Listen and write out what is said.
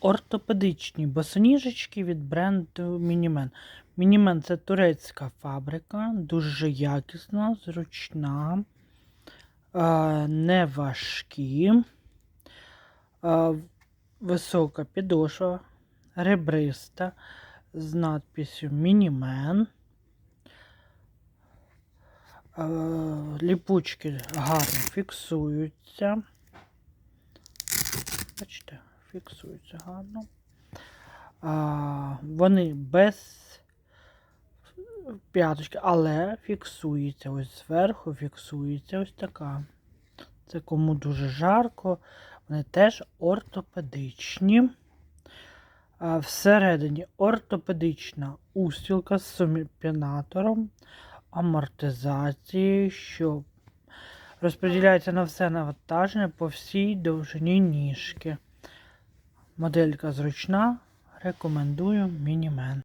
ортопедичні босоніжечки від бренду Мінімен. Мінімен це турецька фабрика, дуже якісна, зручна, е, не важкі, е, висока підошва, ребриста з надписю Мінімен. Ліпучки гарно фіксуються. Бачите, фіксуються гарно. А, вони без п'яточки, але фіксується ось зверху, фіксується ось така. Це кому дуже жарко. Вони теж ортопедичні. А, всередині ортопедична устілка з суміпінатором, амортизацією, що розподіляється на все навантаження по всій довжині ніжки. Моделька зручна, рекомендую Мінімен.